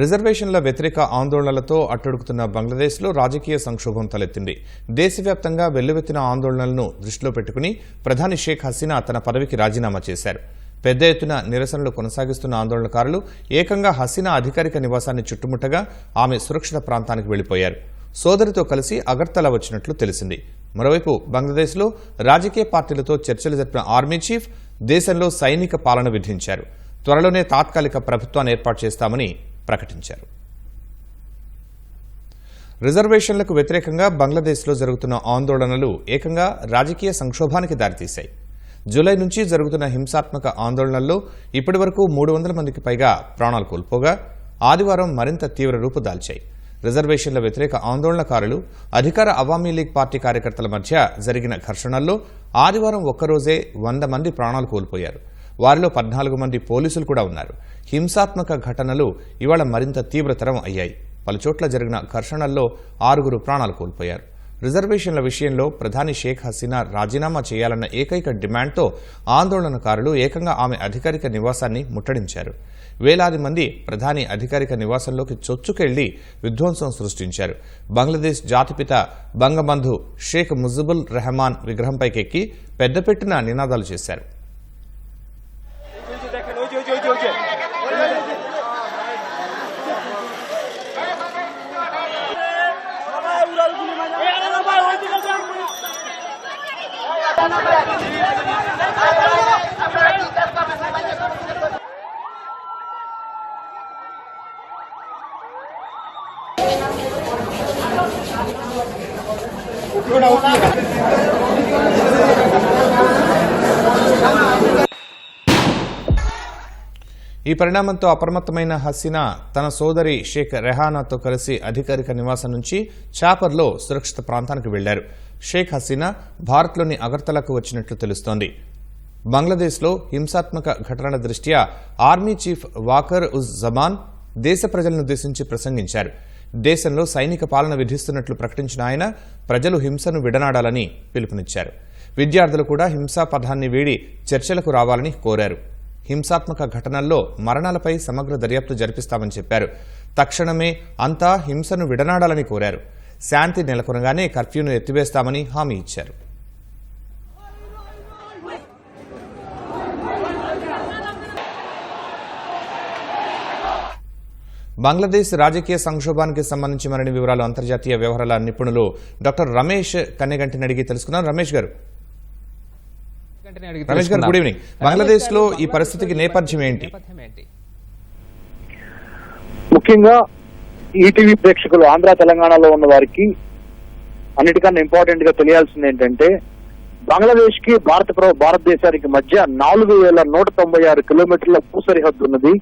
రిజర్వేషన్ల వ్యతిరేక ఆందోళనలతో అట్టడుగుతున్న బంగ్లాదేశ్లో రాజకీయ సంక్షోభం తలెత్తింది. దేశవ్యాప్తంగా వెల్లువెత్తిన ఆందోళనలను దృష్టిలో పెట్టుకుని ప్రధాని షేక్ హసీనా తన పదవికి రాజీనామా చేశారు. పెద్ద ఎత్తున నిరసనలు కొనసాగిస్తున్న ఆందోళనకారులు ఏకంగా హసీనా అధికారిక నివాసాన్ని చుట్టుముట్టగా ఆమె సురక్షిత ప్రాంతానికి వెళ్ళిపోయారు సోదరితో కలిసి అగర్తల వచ్చినట్లు తెలిసింది. మరోవైపు బంగ్లాదేశ్లో రాజకీయ పార్టీలతో చర్చలు జరిపిన ఆర్మీ చీఫ్ దేశంలో సైనిక పాలన విధించారు. త్వరలోనే తాత్కాలిక ప్రభుత్వాన్ని ఏర్పాటు చేస్తామని ప్రకటించారు. రిజర్వేషన్లకు వ్యతిరేకంగా బంగ్లాదేశ్లో జరుగుతున్న ఆందోళనలు ఏకంగా రాజకీయ సంక్షోభానికి దారితీశాయి. జూలై నుంచి జరుగుతున్న హింసాత్మక ఆందోళనల్లో ఇప్పటివరకు మూడు వందల మందికి పైగా ప్రాణాలు కోల్పోగా ఆదివారం మరింత తీవ్ర రూపు దాల్చాయి. రిజర్వేషన్ల వ్యతిరేక ఆందోళనకారులు అధికార అవామీ లీగ్ పార్టీ కార్యకర్తల మధ్య జరిగిన ఘర్షణల్లో ఆదివారం ఒక్కరోజే వంద మంది ప్రాణాలు కోల్పోయారు. వారిలో పద్నాలుగు మంది పోలీసులు కూడా ఉన్నారు. హింసాత్మక ఘటనలు ఇవాళ మరింత తీవ్రతరం అయ్యాయి. పలుచోట్ల జరిగిన ఘర్షణల్లో ఆరుగురు ప్రాణాలు కోల్పోయారు. రిజర్వేషన్ల విషయంలో ప్రధాని షేక్ హసీనా రాజీనామా చేయాలన్న ఏకైక డిమాండ్తో ఆందోళనకారులు ఏకంగా ఆమె అధికారిక నివాసాన్ని ముట్టడించారు. వేలాది మంది ప్రధాని అధికారిక నివాసంలోకి చొచ్చుకెళ్ళి విధ్వంసం సృష్టించారు. బంగ్లాదేశ్ జాతిపిత బంగబంధు షేక్ ముజిబుల్ రెహమాన్ విగ్రహంపైకెక్కి పెద్దపెట్టిన నినాదాలు చేశారు. ఈ పరిణామంతో అప్రమత్తమైన హసీనా తన సోదరి షేక్ రెహానాతో కలిసి అధికారిక నివాసం నుంచి చాపర్లో సురక్షిత ప్రాంతానికి వెళ్ళారు షేక్ హసీనా భారత్లోని అగర్తలకు వచ్చినట్లు తెలుస్తోంది. బంగ్లాదేశ్లో హింసాత్మక ఘటనల దృష్ట్యా ఆర్మీ చీఫ్ వాకర్ ఉజ్ జమాన్ దేశ ప్రజలను ఉద్దేశించి ప్రసంగించారు. దేశంలో సైనిక పాలన విధిస్తున్నట్లు ప్రకటించిన ఆయన ప్రజలు హింసను విడనాడాలని పిలుపునిచ్చారు. విద్యార్థులు కూడా హింసా పదాన్ని వీడి చర్చలకు రావాలని కోరారు. హింసాత్మక ఘటనల్లో మరణాలపై సమగ్ర దర్యాప్తు జరిపిస్తామని చెప్పారు. తక్షణమే అంతా హింసను విడనాడాలని కోరారు. శాంతి నెలకొనగానే కర్ఫ్యూను ఎత్తివేస్తామని హామీ ఇచ్చారు. బంగ్లాదేశ్ రాజకీయ సంక్షోభానికి సంబంధించి మరిన్ని వివరాలు అంతర్జాతీయ వ్యవహారాల నిపుణులు డాక్టర్ రమేష్ కన్నెగంటిని అడిగి తెలుసుకున్నారు రమేష్ గారు. రమేష్ గారు గుడ్ ఈవినింగ్ బంగ్లాదేశ్లో ఈ పరిస్థితికి నేపథ్యం ఏంటి? ముఖ్యంగా ఈటీవీ ప్రేక్షకులు ఆంధ్ర తెలంగాణలో ఉన్న వారికి అన్నిటికన్నా ఇంపార్టెంట్గా తెలియాల్సింది ఏంటంటే బంగ్లాదేశ్కి భారత భారతదేశానికి మధ్య నాలుగు వేల నూట తొంభై ఆరు కిలోమీటర్ల భూసరిహద్దు ఉన్నది.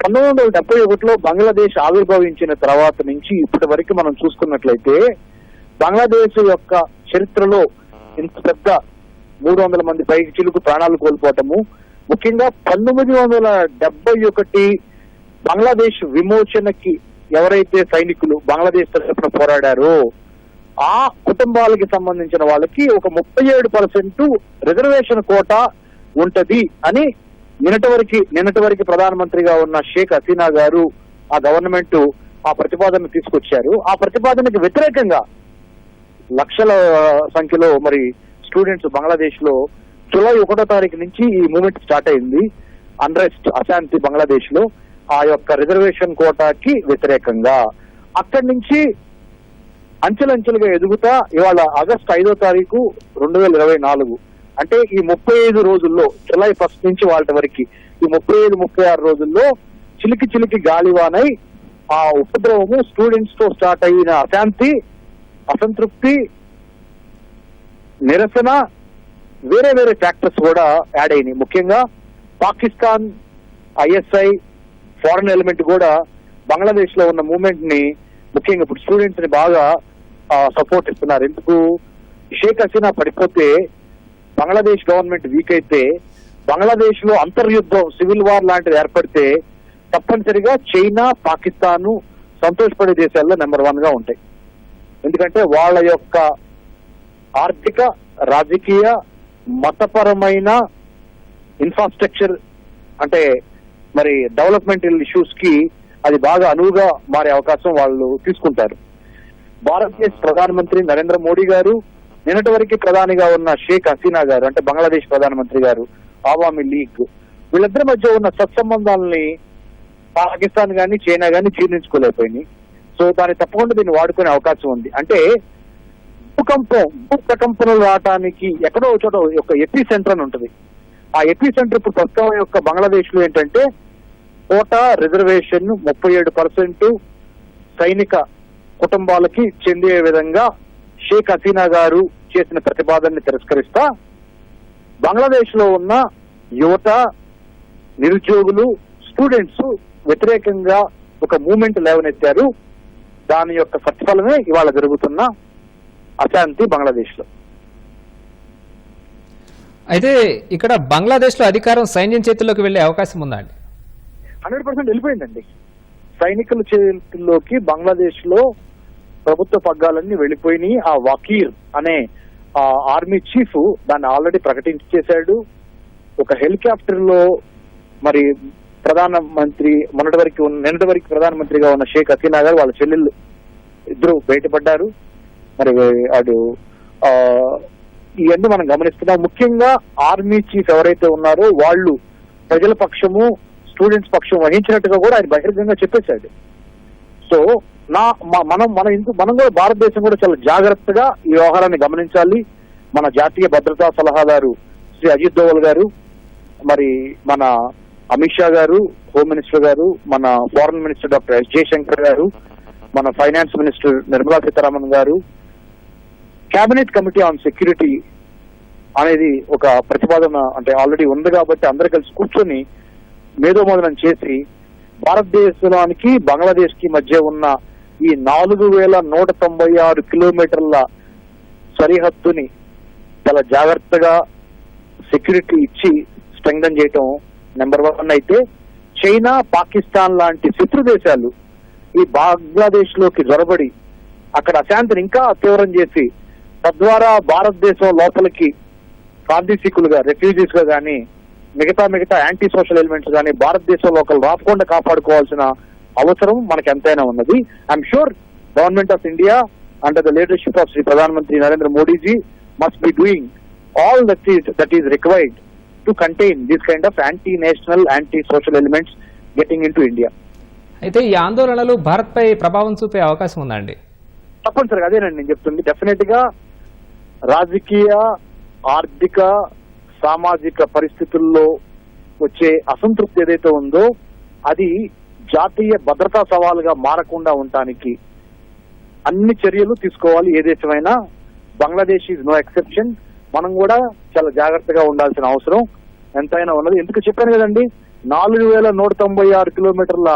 పంతొమ్మిది వందల డెబ్బై ఒకటిలో బంగ్లాదేశ్ ఆవిర్భవించిన తర్వాత నుంచి ఇప్పటి వరకు మనం చూసుకున్నట్లయితే బంగ్లాదేశ్ యొక్క చరిత్రలో ఇంత పెద్ద మూడు వందల మంది పైకి చిలుకు ప్రాణాలు కోల్పోవటము ముఖ్యంగా పంతొమ్మిది వందల డెబ్బై ఒకటి బంగ్లాదేశ్ విమోచనకి ఎవరైతే సైనికులు బంగ్లాదేశ్ తరఫున పోరాడారో ఆ కుటుంబాలకి సంబంధించిన వాళ్ళకి ఒక ముప్పై ఏడు పర్సెంట్ రిజర్వేషన్ కోట ఉంటది అని నిన్నటి వరకు నిన్నటి వరకు ప్రధానమంత్రిగా ఉన్న షేక్ హసీనా గారు ఆ గవర్నమెంట్ ఆ ప్రతిపాదన తీసుకొచ్చారు. ఆ ప్రతిపాదనకు వ్యతిరేకంగా లక్షల సంఖ్యలో మరి స్టూడెంట్స్ బంగ్లాదేశ్లో జూలై ఒకటో తారీఖు నుంచి ఈ మూమెంట్ స్టార్ట్ అయింది. అన్రెస్ట్ అశాంతి బంగ్లాదేశ్లో ఆ యొక్క రిజర్వేషన్ కోటాకి వ్యతిరేకంగా. అక్కడి నుంచి అంచెలంచెలుగా ఎదుగుతా ఇవాళ ఆగస్ట్ ఐదో తారీఖు రెండు వేల ఇరవై నాలుగు. అంటే ఈ ముప్పై ఐదు రోజుల్లో జులై ఫస్ట్ నుంచి వాళ్ళ వరకు ఈ ముప్పై ఐదు ముప్పై ఆరు రోజుల్లో చిలికి చిలికి గాలివానై ఆ ఉపద్రవము స్టూడెంట్స్తో స్టార్ట్ అయిన అశాంతి అసంతృప్తి నిరసన వేరే వేరే ఫ్యాక్టర్స్ కూడా యాడ్ అయినాయి. ముఖ్యంగా పాకిస్తాన్ ఐఎస్ఐ ఫారెన్ ఎలిమెంట్ కూడా బంగ్లాదేశ్లో ఉన్న మూమెంట్ని ముఖ్యంగా ఇప్పుడు స్టూడెంట్స్ని బాగా సపోర్ట్ ఇస్తున్నారు. ఎందుకు? షేక్ హసీనా పడిపోతే బంగ్లాదేశ్ గవర్నమెంట్ వీక్ అయితే బంగ్లాదేశ్లో అంతర్యుద్ధం సివిల్ వార్ లాంటిది ఏర్పడితే తప్పనిసరిగా చైనా పాకిస్తాన్ సంతోషపడే దేశాల్లో నెంబర్ వన్గా ఉంటాయి. ఎందుకంటే వాళ్ళ యొక్క ఆర్థిక రాజకీయ మతపరమైన ఇన్ఫ్రాస్ట్రక్చర్ అంటే మరి డెవలప్మెంటల్ ఇష్యూస్కి అది బాగా అనువుగా మారే అవకాశం వాళ్ళు తీసుకుంటారు. భారతదేశ ప్రధానమంత్రి నరేంద్ర మోడీ గారు నిన్నటి వరకు ప్రధానిగా ఉన్న షేక్ హసీనా గారు అంటే బంగ్లాదేశ్ ప్రధానమంత్రి గారు ఆవామీ లీగ్ వీళ్ళిద్దరి మధ్య ఉన్న సత్సంబంధాలని పాకిస్తాన్ గాని చైనా గాని జీర్ణించుకోలేకపోయినాయి సో దాన్ని తప్పకుండా దీన్ని వాడుకునే అవకాశం ఉంది. అంటే భూకంపం భూ ప్రకంపనలు రావటానికి ఎక్కడో ఒక చోట ఒక ఎపి సెంటర్ అని ఉంటుంది. ఆ ఎపి సెంటర్ ఇప్పుడు ప్రస్తుతం యొక్క బంగ్లాదేశ్లో ఏంటంటే కోటా రిజర్వేషన్ ముప్పై ఏడు పర్సెంట్ సైనిక కుటుంబాలకి చెందే విధంగా షేక్ హసీనా గారు చేసిన ప్రతిపాదనని తిరస్కరిస్తా. బంగ్లాదేశ్లో ఉన్న యువత నిరుద్యోగులు స్టూడెంట్స్ వ్యతిరేకంగా ఒక మూమెంట్ లేవనెత్తారు. దాని యొక్క ప్రతిఫలమే ఇవాళ జరుగుతున్న అశాంతి బంగ్లాదేశ్లో అయితే ఇక్కడ బంగ్లాదేశ్లో అధికారం సైన్యం చేతుల్లోకి వెళ్ళే అవకాశం ఉందా అండి? హండ్రెడ్ పర్సెంట్ వెళ్ళిపోయిందండి. సైనికుల చేతుల్లోకి బంగ్లాదేశ్లో ప్రభుత్వ పగ్గాలన్నీ వెళ్ళిపోయినాయి. ఆ వకీర్ అనే ఆర్మీ చీఫ్ దాన్ని ఆల్రెడీ ప్రకటించేశాడు ఒక హెలికాప్టర్లో మరి ప్రధాన మంత్రి మొన్నటి వరకు నిన్నటి వరకు ప్రధానమంత్రిగా ఉన్న షేక్ హసీనా గారు వాళ్ళ చెల్లెళ్ళు ఇద్దరు బయటపడ్డారు. మరి అటు ఇవన్నీ మనం గమనిస్తున్నాం. ముఖ్యంగా ఆర్మీ చీఫ్ ఎవరైతే ఉన్నారో వాళ్ళు ప్రజల పక్షము స్టూడెంట్స్ పక్షం వహించినట్టుగా కూడా ఆయన బహిరంగంగా చెప్పేశాడు. సో నా మనం మన ఇందు మనం కూడా భారతదేశం కూడా చాలా జాగ్రత్తగా ఈ వ్యవహారాన్ని గమనించాలి. మన జాతీయ భద్రతా సలహాదారు శ్రీ అజిత్ దోవల్ గారు మరి మన అమిత్ షా గారు హోమ్ మినిస్టర్ గారు మన foreign minister doctor S Jaishankar గారు మన ఫైనాన్స్ మినిస్టర్ నిర్మలా సీతారామన్ గారు కేబినెట్ కమిటీ ఆన్ సెక్యూరిటీ అనేది ఒక ప్రతిపాదన అంటే ఆల్రెడీ ఉంది కాబట్టి అందరు కలిసి కూర్చొని మేధోమదనం చేసి భారతదేశానికి బంగ్లాదేశ్కి మధ్య ఉన్న ఈ నాలుగు వేల నూట తొంభై ఆరు కిలోమీటర్ల సరిహద్దుని చాలా జాగ్రత్తగా సెక్యూరిటీ ఇచ్చి స్ట్రెంగ్థన్ చేయటం నెంబర్ వన్ అయితే చైనా పాకిస్తాన్ లాంటి శత్రు దేశాలు ఈ బంగ్లాదేశ్లోకి జొరబడి అక్కడ అశాంతిని ఇంకా తీవ్రం చేసి తద్వారా భారతదేశం లోపలికి ప్రాంతీసికులుగా రెఫ్యూజీస్గా కానీ మిగతా మిగతా యాంటీ సోషల్ ఎలిమెంట్స్ కానీ భారతదేశం లోకల్ రాకుండా కాపాడుకోవాల్సిన అవసరం మనకు ఎంతైనా ఉన్నది. I'm sure government of India under the leadership of Shri ప్రధానమంత్రి Narendra Modiji must be doing all that is that is required to contain this kind of anti national anti social elements getting into India అయితే ఈ ఆందోళనలు భారత్పై ప్రభావం చూపే అవకాశం ఉందా అండి తప్పనిసరిగా అదేనండి నేను చెప్తుంది. డెఫినెట్గా రాజకీయ ఆర్థిక సామాజిక పరిస్థితుల్లో వచ్చే అసంతృప్తి ఏదైతే ఉందో అది జాతీయ భద్రతా సవాలుగా మారకుండా ఉండటానికి అన్ని చర్యలు తీసుకోవాలి. ఏ దేశమైనా బంగ్లాదేశ్ ఈజ్ నో ఎక్సెప్షన్ మనం కూడా చాలా జాగ్రత్తగా ఉండాల్సిన అవసరం ఎంతైనా ఉన్నది. ఎందుకు చెప్పాను కదండి నాలుగు వేల నూట తొంభై ఆరు కిలోమీటర్ల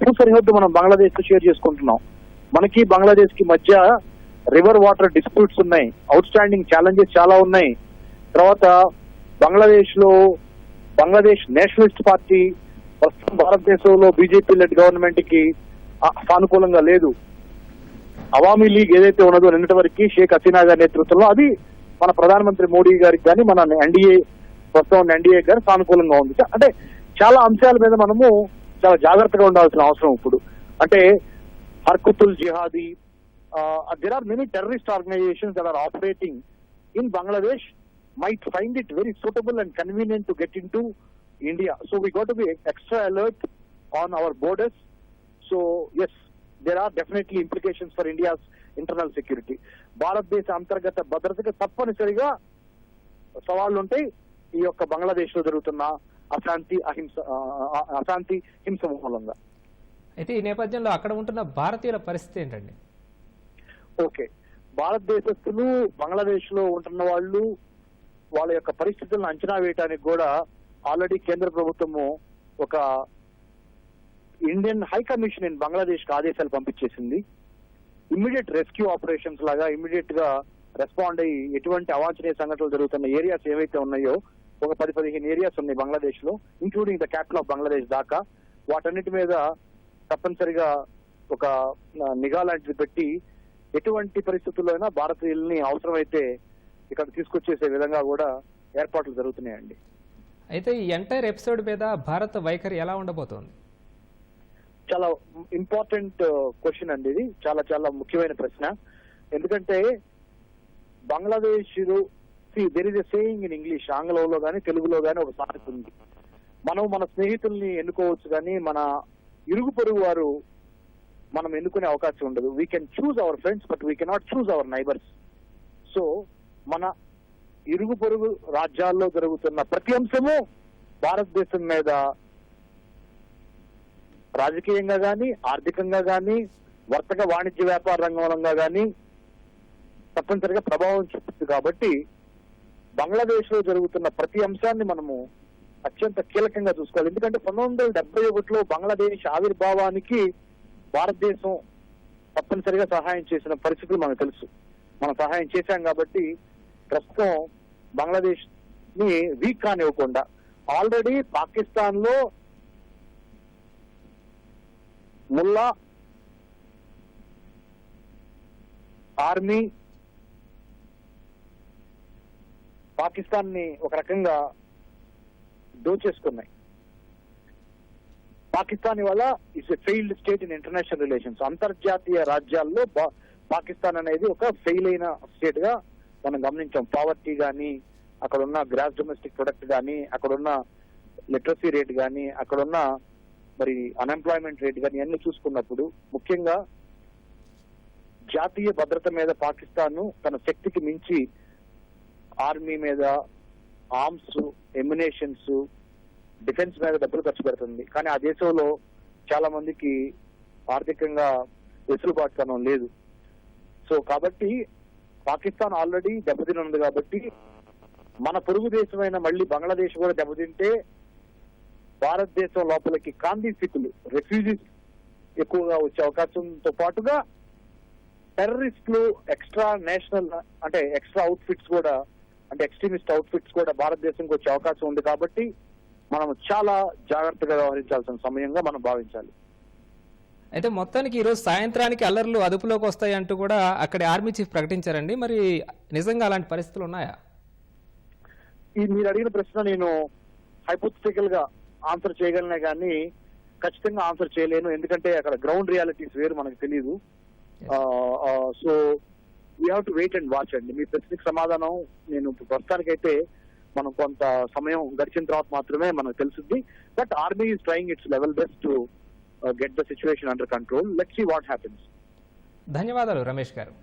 భూ సరిహద్దు మనం బంగ్లాదేశ్తో షేర్ చేసుకుంటున్నాం. మనకి బంగ్లాదేశ్కి మధ్య రివర్ వాటర్ డిస్ప్యూట్స్ ఉన్నాయి. అవుట్ స్టాండింగ్ ఛాలెంజెస్ చాలా ఉన్నాయి. తర్వాత బంగ్లాదేశ్లో బంగ్లాదేశ్ నేషనలిస్ట్ పార్టీ ప్రస్తుతం భారతదేశంలో బీజేపీ లెడ్ గవర్నమెంట్కి సానుకూలంగా లేదు. అవామీ లీగ్ ఏదైతే ఉన్నదో నిన్నటి వరకు షేక్ హసీనా గారి నేతృత్వంలో అది మన ప్రధానమంత్రి మోడీ గారికి కానీ మన ఎన్డీఏ ప్రస్తుతం ఎన్డీఏ గారు సానుకూలంగా ఉంది. అంటే చాలా అంశాల మీద మనము చాలా జాగ్రత్తగా ఉండాల్సిన అవసరం ఇప్పుడు. అంటే Harkatul Jihadi there are many terrorist organisations that are operating in Bangladesh might find it very suitable and convenient to get into India. So we got to be extra alert on our borders. So yes, there are definitely implications for India's internal security. భారతదేశ అంతర్గత భద్రతకు తప్పనిసరిగా సవాళ్ళు ఉంటాయి ఈ యొక్క బంగ్లాదేశ్లో జరుగుతున్న అశాంతి అహింస అశాంతి హింస మూలంగా అయితే ఈ నేపథ్యంలో అక్కడ ఉంటున్న భారతీయుల పరిస్థితి ఏంటండి ఓకే భారతదేశస్తులు బంగ్లాదేశ్లో ఉంటున్న వాళ్ళు వాళ్ళ యొక్క పరిస్థితులను అంచనా వేయడానికి కూడా ఆల్రెడీ కేంద్ర ప్రభుత్వము ఒక ఇండియన్ హై కమిషన్ ఇన్ బంగ్లాదేశ్కు ఆదేశాలు పంపించేసింది. ఇమ్మీడియట్ రెస్క్యూ ఆపరేషన్స్ లాగా ఇమ్మీడియట్గా రెస్పాండ్ అయ్యి ఎటువంటి అవాంఛనీయ సంఘటనలు జరుగుతున్న ఏరియాస్ ఏవైతే ఉన్నాయో ఒక పది పదిహేను ఏరియాస్ ఉన్నాయి బంగ్లాదేశ్లో including the capital of Bangladesh Dhaka వాటన్నిటి మీద తప్పనిసరిగా ఒక నిఘా లాంటిది పెట్టి ఎటువంటి పరిస్థితుల్లో అయినా భారతీయుల్ని అవసరమైతే ఇక్కడ తీసుకొచ్చేసే విధంగా కూడా ఏర్పాట్లు జరుగుతున్నాయండి. అయితే ఈ ఎంటైర్ ఎపిసోడ్ మీద భారత్ వైఖరి ఎలా ఉండబోతోంది? చాలా ఇంపార్టెంట్ క్వశ్చన్ అండి ఇది. చాలా చాలా ముఖ్యమైన ప్రశ్న. ఎందుకంటే Bangladesh there is a saying in English ఆంగ్లంలో కానీ తెలుగులో కానీ ఒక సామెత ఉంది. మనం మన స్నేహితుల్ని ఎన్నుకోవచ్చు కానీ మన ఇరుగు పొరుగు వారు మనం ఎన్నుకునే అవకాశం ఉండదు. We can choose our friends but we cannot choose our neighbours so మన ఇరుగు పొరుగు రాజ్యాల్లో జరుగుతున్న ప్రతి అంశము భారతదేశం మీద రాజకీయంగా కానీ ఆర్థికంగా కానీ వర్తక వాణిజ్య వ్యాపార రంగంగా కానీ తప్పనిసరిగా ప్రభావం చూపుతుంది కాబట్టి బంగ్లాదేశ్లో జరుగుతున్న ప్రతి అంశాన్ని మనము అత్యంత కీలకంగా చూసుకోవాలి. ఎందుకంటే పంతొమ్మిది వందల డెబ్బై ఒకటిలో బంగ్లాదేశ్ ఆవిర్భావానికి భారతదేశం తప్పనిసరిగా సహాయం చేసిన పరిస్థితులు మనకు తెలుసు. మనం సహాయం చేశాం కాబట్టి ప్రస్తుతం బంగ్లాదేశ్ని వీక్ కానివ్వకుండా ఆల్రెడీ పాకిస్తాన్లో ముల్లా ఆర్మీ పాకిస్తాన్ని ఒక రకంగా దోచేసుకున్నాయి. పాకిస్తాన్ వల్ల is a failed state in international relations అంతర్జాతీయ రాజ్యాల్లో పా- పాకిస్తాన్ అనేది ఒక ఫెయిల్ అయిన స్టేట్గా మనం గమనించాం పావర్టీ కానీ అక్కడ ఉన్న గ్రాస్ డొమెస్టిక్ ప్రొడక్ట్ కానీ అక్కడ ఉన్న లిటరసీ రేట్ కానీ అక్కడ ఉన్న మరి అన్ఎంప్లాయ్మెంట్ రేట్ కానీ అన్ని చూసుకున్నప్పుడు ముఖ్యంగా జాతీయ భద్రత మీద పాకిస్తాన్ తన శక్తికి మించి ఆర్మీ మీద ఆర్మ్స్ ఎమ్యునేషన్స్ డిఫెన్స్ మీద డబ్బులు ఖర్చు పెడుతుంది. కానీ ఆ దేశంలో చాలా మందికి ఆర్థికంగా వెసులుబాటుతనం లేదు. సో కాబట్టి పాకిస్తాన్ ఆల్రెడీ దెబ్బతిని ఉంది కాబట్టి మన పొరుగు దేశమైన మళ్ళీ బంగ్లాదేశ్ కూడా దెబ్బతింటే భారతదేశం లోపలికి కాందీ సిక్కులు రెఫ్యూజీస్ ఎక్కువగా వచ్చే అవకాశంతో పాటుగా టెర్రరిస్టులు ఎక్స్ట్రా నేషనల్ అంటే ఎక్స్ట్రా అవుట్ఫిట్స్ కూడా అంటే ఎక్స్ట్రీమిస్ట్ అవుట్ఫిట్స్ కూడా భారతదేశంకి వచ్చే అవకాశం ఉంది కాబట్టి మనం చాలా జాగ్రత్తగా వ్యవహరించాల్సిన సమయంగా మనం భావించాలి. అయితే మొత్తానికి ఈరోజు సాయంత్రానికి అల్లర్లు అదుపులోకి వస్తాయి అంటూ కూడా అక్కడి ఆర్మీ చీఫ్ ప్రకటించారండి. మరి నిజంగా అలాంటి పరిస్థితులు ఉన్నాయా? ఈ మీరు అడిగిన ప్రశ్న నేను హైపోథిటికల్గా ఆన్సర్ చేయగలనే కానీ ఖచ్చితంగా ఆన్సర్ చేయలేను. ఎందుకంటే అక్కడ గ్రౌండ్ రియాలిటీస్ వేరు మనకు తెలియదు so we have to wait and watch అండి. మీ ప్రశ్నకి సమాధానం నేను ప్రస్తుతానికైతే మనం కొంత సమయం గడిచిన తర్వాత మాత్రమే మనకు తెలుసుద్ది but army is trying its level best to get the situation under control let see what happens ధన్యవాదాలు రమేష్ గారు